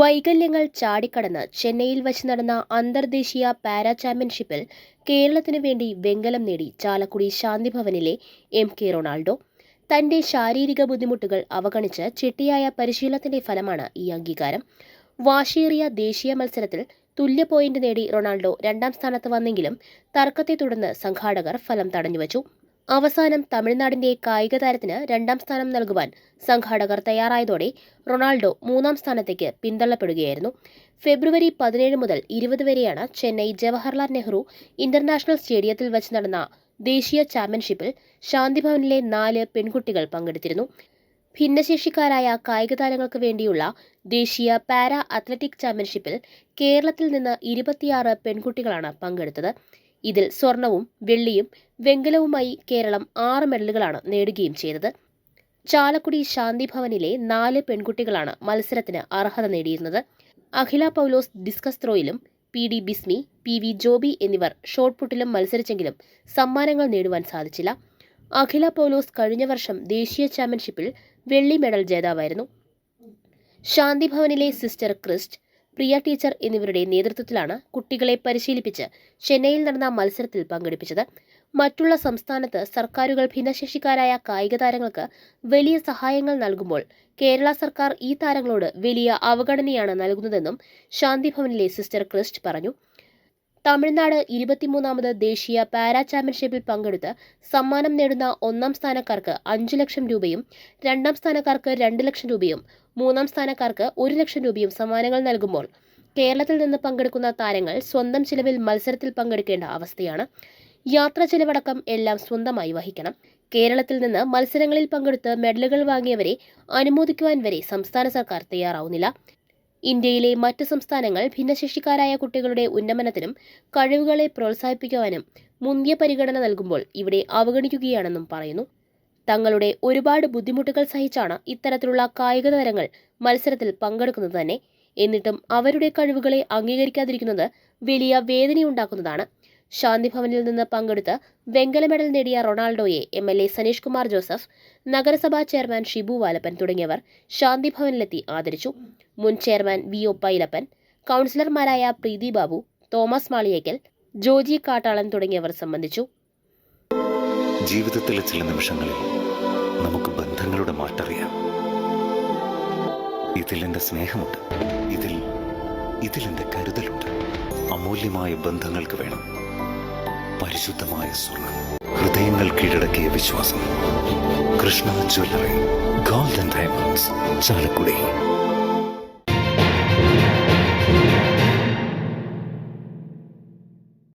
വൈകല്യങ്ങൾ ചാടിക്കടന്ന് ചെന്നൈയിൽ വച്ച് നടന്ന അന്തർദേശീയ പാരാ ചാമ്പ്യൻഷിപ്പിൽ കേരളത്തിനു വേണ്ടി വെങ്കലം നേടി ചാലക്കുടി ശാന്തിഭവനിലെ എം കെ റൊണാൾഡോ. തന്റെ ശാരീരിക ബുദ്ധിമുട്ടുകൾ അവഗണിച്ച് ചിട്ടിയായ പരിശീലനത്തിന്റെ ഫലമാണ് ഈ അംഗീകാരം. വാശിയേറിയ ദേശീയ മത്സരത്തിൽ തുല്യ പോയിന്റ് നേടി റൊണാൾഡോ രണ്ടാം സ്ഥാനത്ത് വന്നെങ്കിലും തർക്കത്തെ തുടർന്ന് സംഘാടകർ ഫലം തടഞ്ഞുവച്ചു. അവസാനം തമിഴ്നാടിന്റെ കായിക താരത്തിന് രണ്ടാം സ്ഥാനം നൽകുവാൻ സംഘാടകർ തയ്യാറായതോടെ റൊണാൾഡോ മൂന്നാം സ്ഥാനത്തേക്ക് പിന്തള്ളപ്പെടുകയായിരുന്നു. ഫെബ്രുവരി പതിനേഴ് മുതൽ ഇരുപത് വരെയാണ് ചെന്നൈ ജവഹർലാൽ നെഹ്റു ഇന്റർനാഷണൽ സ്റ്റേഡിയത്തിൽ വച്ച് നടന്ന ദേശീയ ചാമ്പ്യൻഷിപ്പിൽ ശാന്തിഭവനിലെ നാല് പെൺകുട്ടികൾ പങ്കെടുത്തിരുന്നു. ഭിന്നശേഷിക്കാരായ കായിക താരങ്ങൾക്ക് വേണ്ടിയുള്ള ദേശീയ പാരാ അത്ലറ്റിക് ചാമ്പ്യൻഷിപ്പിൽ കേരളത്തിൽ നിന്ന് ഇരുപത്തിയാറ് പെൺകുട്ടികളാണ് പങ്കെടുത്തത്. ഇതിൽ സ്വർണവും വെള്ളിയും വെങ്കലവുമായി കേരളം ആറ് മെഡലുകളാണ് നേടുകയും ചെയ്തത്. ചാലക്കുടി ശാന്തി ഭവനിലെ നാല് പെൺകുട്ടികളാണ് മത്സരത്തിന് അർഹത നേടിയിരുന്നത്. Akhila Paulose discus ത്രോയിലും P D Bismi P V Joby എന്നിവർ ഷോട്ട് പുട്ടിലും മത്സരിച്ചെങ്കിലും സമ്മാനങ്ങൾ നേടുവാൻ സാധിച്ചില്ല. അഖില പൗലോസ് കഴിഞ്ഞ വർഷം ദേശീയ ചാമ്പ്യൻഷിപ്പിൽ വെള്ളി മെഡൽ ജേതാവായിരുന്നു. ശാന്തി ഭവനിലെ സിസ്റ്റർ ക്രിസ്റ്റ് പ്രിയ ടീച്ചർ എന്നിവരുടെ നേതൃത്വത്തിലാണ് കുട്ടികളെ പരിശീലിപ്പിച്ച് ചെന്നൈയിൽ നടന്ന മത്സരത്തിൽ പങ്കെടുപ്പിച്ചത്. മറ്റുള്ള സംസ്ഥാനത്ത് സർക്കാരുകൾ ഭിന്നശേഷിക്കാരായ കായിക താരങ്ങൾക്ക് വലിയ സഹായങ്ങൾ നൽകുമ്പോൾ കേരള സർക്കാർ ഈ താരങ്ങളോട് വലിയ അവഗണനയാണ് നൽകുന്നതെന്നും ശാന്തിഭവനിലെ സിസ്റ്റർ ക്രിസ്റ്റ് പറഞ്ഞു. തമിഴ്നാട് ഇരുപത്തിമൂന്നാമത് ദേശീയ പാരാ ചാമ്പ്യൻഷിപ്പിൽ പങ്കെടുത്ത് സമ്മാനം നേടുന്ന ഒന്നാം സ്ഥാനക്കാർക്ക് അഞ്ചു ലക്ഷം രൂപയും രണ്ടാം സ്ഥാനക്കാർക്ക് രണ്ട് ലക്ഷം രൂപയും മൂന്നാം സ്ഥാനക്കാർക്ക് ഒരു ലക്ഷം രൂപയും സമ്മാനങ്ങൾ നൽകുമ്പോൾ കേരളത്തിൽ നിന്ന് പങ്കെടുക്കുന്ന താരങ്ങൾ സ്വന്തം ചിലവിൽ മത്സരത്തിൽ പങ്കെടുക്കേണ്ട അവസ്ഥയാണ്. യാത്രാ ചെലവടക്കം എല്ലാം സ്വന്തമായി വഹിക്കണം. കേരളത്തിൽ നിന്ന് മത്സരങ്ങളിൽ പങ്കെടുത്ത് മെഡലുകൾ വാങ്ങിയവരെ അനുമോദിക്കുവാൻ വരെ സംസ്ഥാന സർക്കാർ തയ്യാറാവുന്നില്ല. ഇന്ത്യയിലെ മറ്റ് സംസ്ഥാനങ്ങൾ ഭിന്നശേഷിക്കാരായ കുട്ടികളുടെ ഉന്നമനത്തിനും കഴിവുകളെ പ്രോത്സാഹിപ്പിക്കുവാനും മുന്തിയ പരിഗണന നൽകുമ്പോൾ ഇവിടെ അവഗണിക്കുകയാണെന്നും പറയുന്നു. തങ്ങളുടെ ഒരുപാട് ബുദ്ധിമുട്ടുകൾ സഹിച്ചാണ് ഇത്തരത്തിലുള്ള കായിക താരങ്ങൾ മത്സരത്തിൽ പങ്കെടുക്കുന്നത് തന്നെ. എന്നിട്ടും അവരുടെ കഴിവുകളെ അംഗീകരിക്കാതിരിക്കുന്നത് വലിയ വേദനയുണ്ടാക്കുന്നതാണ്. ശാന്തിഭവനിൽ നിന്ന് പങ്കെടുത്ത് വെങ്കല മെഡൽ നേടിയ റൊണാൾഡോയെ M L A Saneesh Kumar Joseph നഗരസഭാ ചെയർമാൻ ഷിബു വാലപ്പൻ തുടങ്ങിയവർ ശാന്തിഭവനിലെത്തി ആദരിച്ചു. മുൻ ചെയർമാൻ വി ഒ പൈലപ്പൻ കൗൺസിലർമാരായ പ്രീതി ബാബു തോമസ് മാളിയേക്കൽ ജോജി കാട്ടാളൻ തുടങ്ങിയവർ സംബന്ധിച്ചു. ജീവിതത്തിലെ ചില നിമിഷങ്ങളിൽ നമുക്ക് ബന്ധങ്ങളുടെ മാറ്ററിയാം. ഇതിൽ എന്റെ സ്നേഹമുണ്ട്. ഇതിൽ ഇതിൽ കരുതലുണ്ട്. അമൂല്യമായ ബന്ധങ്ങൾക്ക് വേണം. പരിശുദ്ധമായ സ്വർണം. ഹൃദയങ്ങൾ കീഴടക്കിയ വിശ്വാസം. Krishna jewellery golden diamonds Chalakudy.